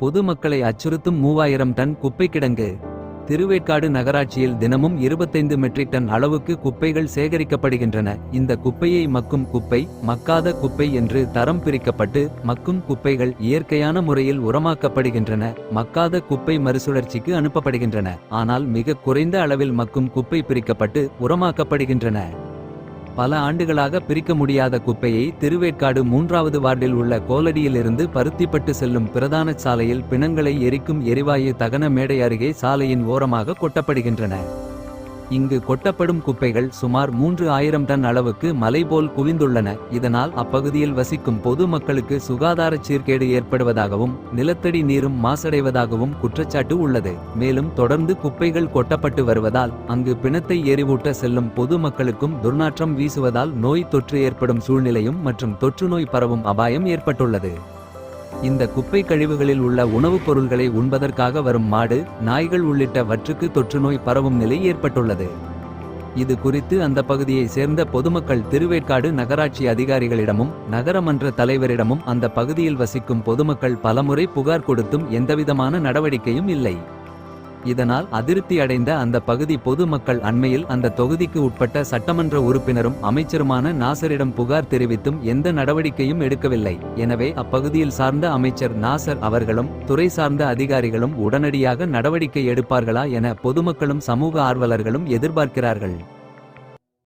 பொதுமக்களை அச்சுறுத்தும் மூவாயிரம் டன் குப்பை கிடங்கு திருவேற்காடு நகராட்சியில் தினமும் 25 மெட்ரிக் டன் அளவுக்கு குப்பைகள் சேகரிக்கப்படுகின்றன. இந்த குப்பையை மக்கும் குப்பை மக்காத குப்பை என்று தரம் பிரிக்கப்பட்டு மக்கும் குப்பைகள் இயற்கையான முறையில் உரமாக்கப்படுகின்றன. மக்காத குப்பை மறுசுழற்சிக்கு அனுப்பப்படுகின்றன. ஆனால் மிக குறைந்த அளவில் மக்கும் குப்பை பிரிக்கப்பட்டு உரமாக்கப்படுகின்றன. பல ஆண்டுகளாக பிரிக்க முடியாத குப்பையை திருவேற்காடு மூன்றாவது வார்டில் உள்ள கோலடியிலிருந்து பருத்திப்பட்டு செல்லும் பிரதான சாலையில் பிணங்களை எரிக்கும் எரிவாயு தகன மேடை அருகே சாலையின் ஓரமாக கொட்டப்படுகின்றன. இங்கு கொட்டப்படும் குப்பைகள் சுமார் மூன்று ஆயிரம் டன் அளவுக்கு மலை போல் குவிந்துள்ளன. இதனால் அப்பகுதியில் வசிக்கும் பொது மக்களுக்கு சுகாதார சீர்கேடு ஏற்படுவதாகவும் நிலத்தடி நீரும் மாசடைவதாகவும் குற்றச்சாட்டு உள்ளது. மேலும் தொடர்ந்து குப்பைகள் கொட்டப்பட்டு வருவதால் அங்கு பிணத்தை எரிவூட்ட செல்லும் பொது மக்களுக்கும் துர்நாற்றம் வீசுவதால் நோய் தொற்று ஏற்படும் சூழ்நிலையும் மற்றும் தொற்றுநோய் பரவும் அபாயம் ஏற்பட்டுள்ளது. இந்த குப்பை கழிவுகளில் உள்ள உணவுப் பொருள்களை உண்பதற்காக வரும் மாடு நாய்கள் உள்ளிட்டவற்றுக்கு தொற்றுநோய் பரவும் நிலை ஏற்பட்டுள்ளது. இது குறித்து அந்த பகுதியை சேர்ந்த பொதுமக்கள் திருவேற்காடு நகராட்சி அதிகாரிகளிடமும் நகரமன்ற தலைவரிடமும் அந்த பகுதியில் வசிக்கும் பொதுமக்கள் பலமுறை புகார் கொடுத்தும் எந்தவிதமான நடவடிக்கையும் இல்லை. இதனால் அதிருப்தி அடைந்த அந்த பகுதி பொதுமக்கள் அண்மையில் அந்த தொகுதிக்கு உட்பட்ட சட்டமன்ற உறுப்பினரும் அமைச்சருமான நாசரிடம் புகார் தெரிவித்தும் எந்த நடவடிக்கையும் எடுக்கவில்லை. எனவே அப்பகுதியில் சார்ந்த அமைச்சர் நாசர் அவர்களும் துறை சார்ந்த அதிகாரிகளும் உடனடியாக நடவடிக்கை எடுப்பார்களா என பொதுமக்களும் சமூக ஆர்வலர்களும் எதிர்பார்க்கிறார்கள்.